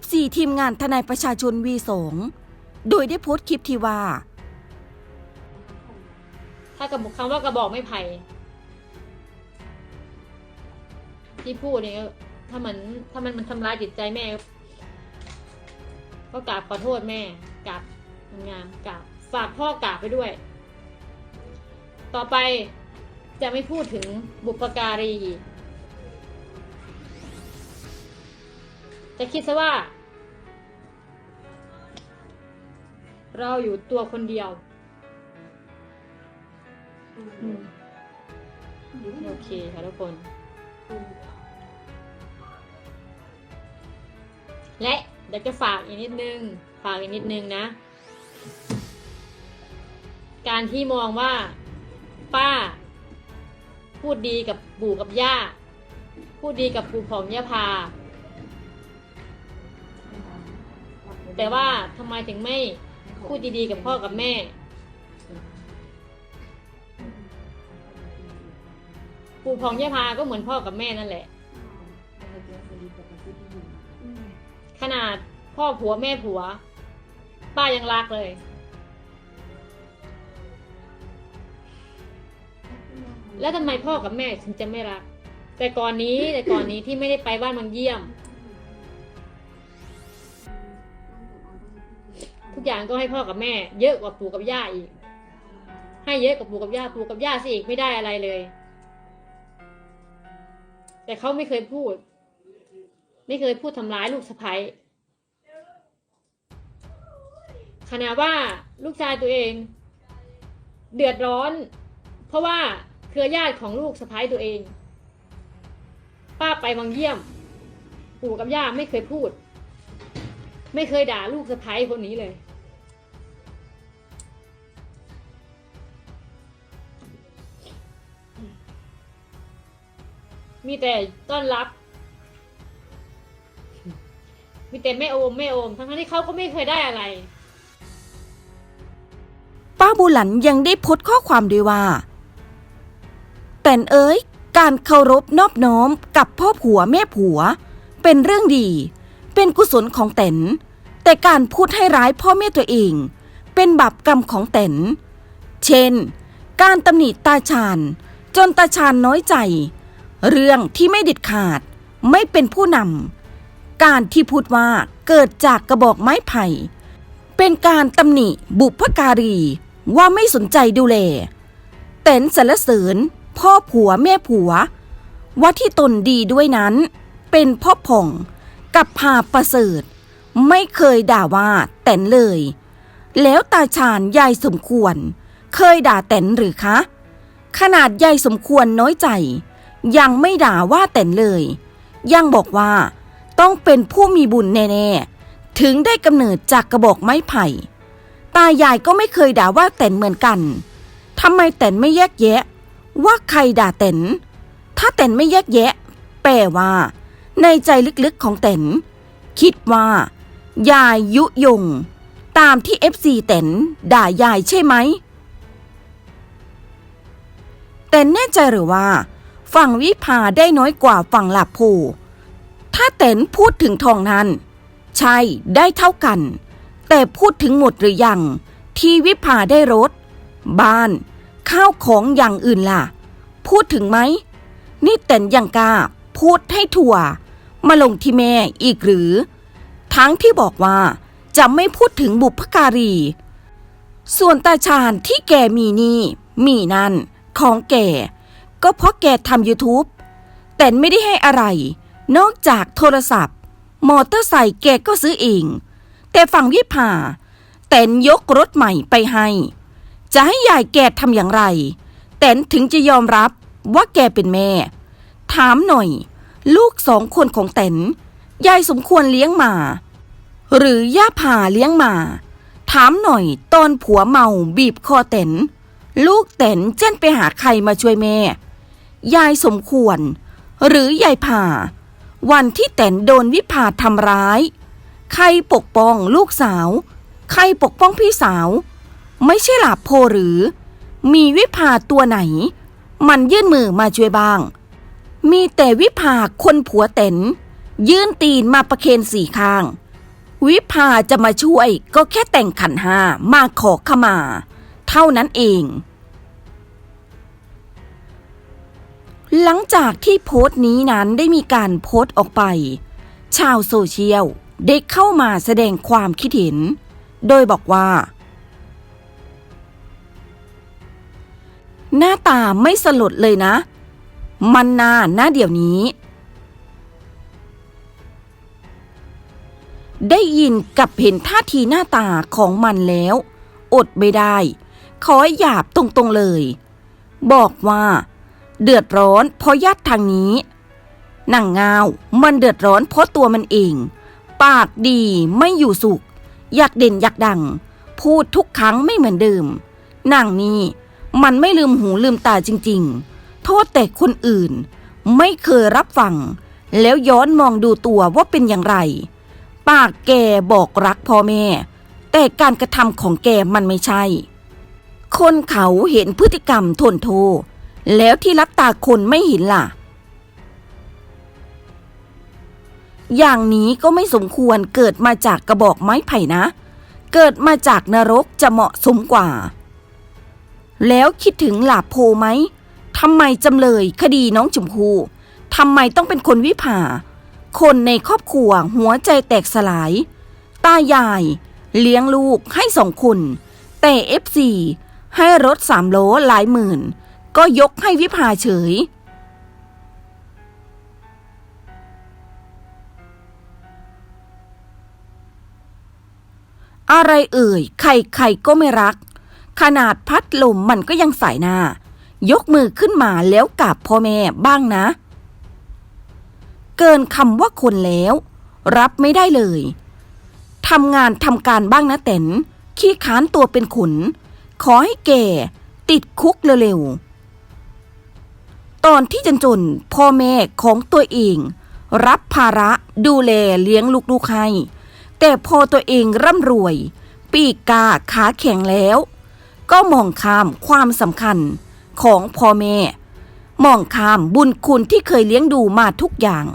FC ทีมงานทนายประชาชน V2 โดยได้โพสต์คลิปที่ว่า ถ้ากับคำว่ากระบอกไม่ไผ่ที่พูดเนี่ยถ้ามันถ้ามันมันทำร้ายจิตใจแม่ ก็กราบขอโทษแม่กราบงามกราบฝากพ่อกราบไปด้วย ต่อไปจะไม่พูดถึงบุปการี จะคิดซะว่า เราอยู่ตัวคนเดียวอืมโอเคค่ะทุกคน และเดี๋ยวจะฝากอีกนิดนึง ฝากอีกนิดนึงนะ การที่มองว่า ป้า พูดดีกับปู่กับย่า พูดดีกับปู่ของย่าพา แต่ว่าทำไมถึงไม่พูดดีๆกับพ่อกับแม่ ปู่ของย่าพาก็เหมือนพ่อกับแม่นั่นแหละ ขนาดพ่อผัวแม่ผัว ป้ายังรักเลย แล้วทำไมพ่อกับแม่ถึงจะไม่รัก แต่ก่อนนี้แต่ก่อนนี้ที่ไม่ได้ไปบ้านบางเยี่ยม กอย่างก็ให้พ่อกับแม่ เยอะกว่าปู่กับย่าอีก ให้เยอะกว่าปู่กับย่าปู่กับย่าสิอีกไม่ได้อะไรเลย แต่เขาไม่เคยพูด ไม่เคยพูดทำร้ายลูกสะใภ้ขณะว่าลูกชายตัวเอง เดือดร้อน เพราะว่าเครือญาติของลูกสะใภ้ตัวเอง ป้าไปวังเยี่ยม ปู่กับย่าไม่เคยพูด ไม่เคยด่าลูกสะใภ้คนนี้เลย มีแต่ต้อนรับ มีแต่แม่โอมแม่โอม ทั้งๆที่เขาก็ไม่เคยได้อะไร ป้าบูหลันยังได้โพสข้อความด้วยว่า แต่นเอ้ย การเคารพนอบน้อมกับพ่อผัวแม่ผัว เป็นเรื่องดี เป็นกุศลของแตนแต่การพูดให้ร้ายพ่อแม่ตัวเอง เป็นบาปกรรมของแตนเช่น การตำหนิตาชาญจนตาชาญน้อยใจ เรื่องที่ไม่เด็ดขาด ไม่เป็นผู้นำการที่พูดว่าเกิดจากกระบอกไม้ไผ่ เป็นการตำหนิบุพการีว่าไม่สนใจดูแลเต็นสรรเสริญ พ่อผัวแม่ผัว ว่าที่ตนดีด้วยนั้น เป็นพ่อผ่องกับพาประเสริฐ ไม่เคยด่าว่าแตนเลย แล้วตาชาญยายสมควร เคยด่าแตนหรือคะ ขนาดยายสมควรน้อยใจ ยังไม่ด่าว่าแตนเลย ยังบอกว่า ต้องเป็นผู้มีบุญแน่ๆ ถึงได้กำเนิดจากกระบอกไม้ไผ่ ตายายก็ไม่เคยด่าว่าแตนเหมือนกันทำไมแตนไม่แยกแยะ ว่าใครด่าแตนถ้าแตนไม่แยกแยะ แปลว่า ในใจลึกๆของแตนคิดว่า ยายยุยง ตามที่เอฟซีแตนด่ายายใช่ไหมแต่แน่ใจหรือว่า ฝั่งวิภาได้น้อยกว่าฝั่งหลับโพถ้าแตนพูดถึงทองนั้น ใช่ได้เท่ากัน แต่พูดถึงหมดหรือยัง ที่วิภาได้รถ บ้าน ข้าวของอย่างอื่นล่ะ พูดถึงไหม นี่แตนยังกล้าพูดให้ถั่ว มาลงที่แม่อีกหรือ ทั้งที่บอกว่าจะไม่พูดถึงบุพการี ส่วนตาชาญที่แกมีนี่ มีนั่น ของแก ก็เพราะแกทำ YouTube แต่ไม่ได้ให้อะไร นอกจากโทรศัพท์ มอเตอร์ไซค์แกก็ซื้อเอง แต่ฝั่งวิภาแตนยกรถใหม่ไปให้ จะให้ยายแกทำอย่างไร แตนถึงจะยอมรับว่าแกเป็นแม่ ถามหน่อย ลูกสองคนของแตนยายสมควรเลี้ยงมา หรือย่าผ่าเลี้ยงมา ถามหน่อยตอนผัวเมาบีบคอเต็นลูกเต็นเจ้นไปหาใครมาช่วยแม่ ยายสมควร หรือยายผ่า วันที่เต็นโดนวิพาทำร้าย ใครปกป้องลูกสาว ใครปกป้องพี่สาว ไม่ใช่หลาบโพหรือ มีวิพาตัวไหน มันยื่นมือมาช่วยบ้าง มีแต่วิภาคนผัวเต็นยื่นตีนมาประเคนสี่ข้าง วิภาจะมาช่วยก็แค่แต่งขันห้ามาขอขมา เท่านั้นเอง หลังจากที่โพสต์นี้นั้นได้มีการโพสต์ออกไป ชาวโซเชียลได้เข้ามาแสดงความคิดเห็น โดยบอกว่า หน้าตาไม่สลดเลยนะ มันนาหน้าเดี๋ยวนี้ ได้ยินกับเห็นท่าทีหน้าตาของมันแล้ว อดไม่ได้ ขอหยาบตรงๆเลย บอกว่า เดือดร้อนเพราะญาติทางนี้นางเงามันเดือดร้อนเพราะตัวมันเอง ปากดีไม่อยู่สุข อยากเด่นอยากดัง พูดทุกครั้งไม่เหมือนเดิมนางนี้มันไม่ลืมหูลืมตาจริง ๆ โทษแต่คนอื่น ไม่เคยรับฟัง แล้วย้อนมองดูตัวว่าเป็นอย่างไร ปากแกบอกรักพ่อแม่ แต่การกระทำของแกมันไม่ใช่ คนเขาเห็นพฤติกรรมทนโท แล้วที่รับตาคนไม่เห็นล่ะ อย่างนี้ก็ไม่สมควรเกิดมาจากกระบอกไม้ไผ่นะ เกิดมาจากนรกจะเหมาะสมกว่า แล้วคิดถึงหลาโพไหมทำไมจำเลยคดีน้องชมพู่ทำไมต้องเป็นคนวิภาคนในครอบครัวหัวใจแตกสลาย ตายาย เลี้ยงลูกให้สองคน แต่เอฟซีให้รถสามโลหลายหมื่น ก็ยกให้วิภาเฉย อะไรเอ่ย ใครใครก็ไม่รัก ขนาดพัดลมมันก็ยังใส่หน้า ยกมือขึ้นมาแล้วกราบพ่อแม่บ้างนะ เกินคำว่าคนแล้ว รับไม่ได้เลยทำงานทำการบ้างนะเต๋นขี้ค้านตัวเป็นขุน ขอให้แก่ ติดคุกเร็วๆ ตอนที่จนจนๆพ่อแม่ของตัวเอง รับภาระดูแลเลี้ยงลูกๆให้แต่พอตัวเองร่ำรวย ปีกกาขาแข็งแล้ว ก็มองข้ามความสำคัญของพ่อแม่มองข้ามบุญคุณที่เคยเลี้ยงดูมาทุกอย่าง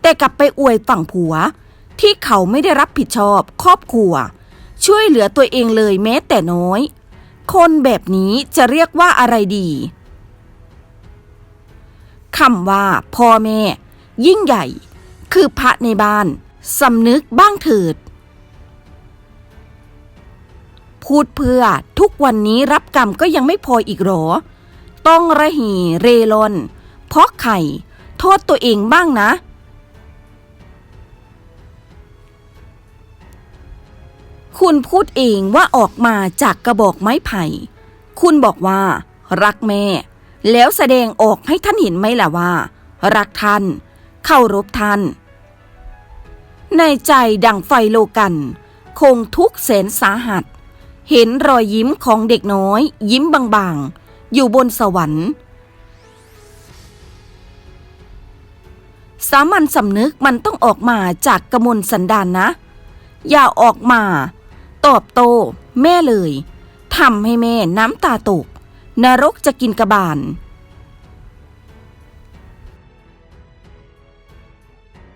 แต่กลับไปอวยฝั่งผัว ที่เขาไม่ได้รับผิดชอบครอบครัว ช่วยเหลือตัวเองเลยแม้แต่น้อย คนแบบนี้จะเรียกว่าอะไรดี คำว่าพ่อแม่ ยิ่งใหญ่ คือพระในบ้านสำนึกบ้างเถิด พูดเพื่อทุกวันนี้รับกรรมก็ยังไม่พออีกหรอ ต้องระหีเรลอน เพราะไข่ โทษตัวเองบ้างนะ คุณพูดเองว่าออกมาจากกระบอกไม้ไผ่ คุณบอกว่า รักแม่ แล้วแสดงออกให้ท่านเห็นไหมล่ะว่า รักท่านเคารพท่าน ในใจดังไฟโลกัน คงทุกแสนสาหัส เห็นรอยยิ้มของเด็กน้อย ยิ้มบางๆ อยู่บนสวรรค์สามัญสำนึกมันต้องออกมาจากกระมวลสันดานนะ อย่าออกมา ตอบโต้แม่เลยทำให้แม่น้ำตาตก นรกจะกินกระบาล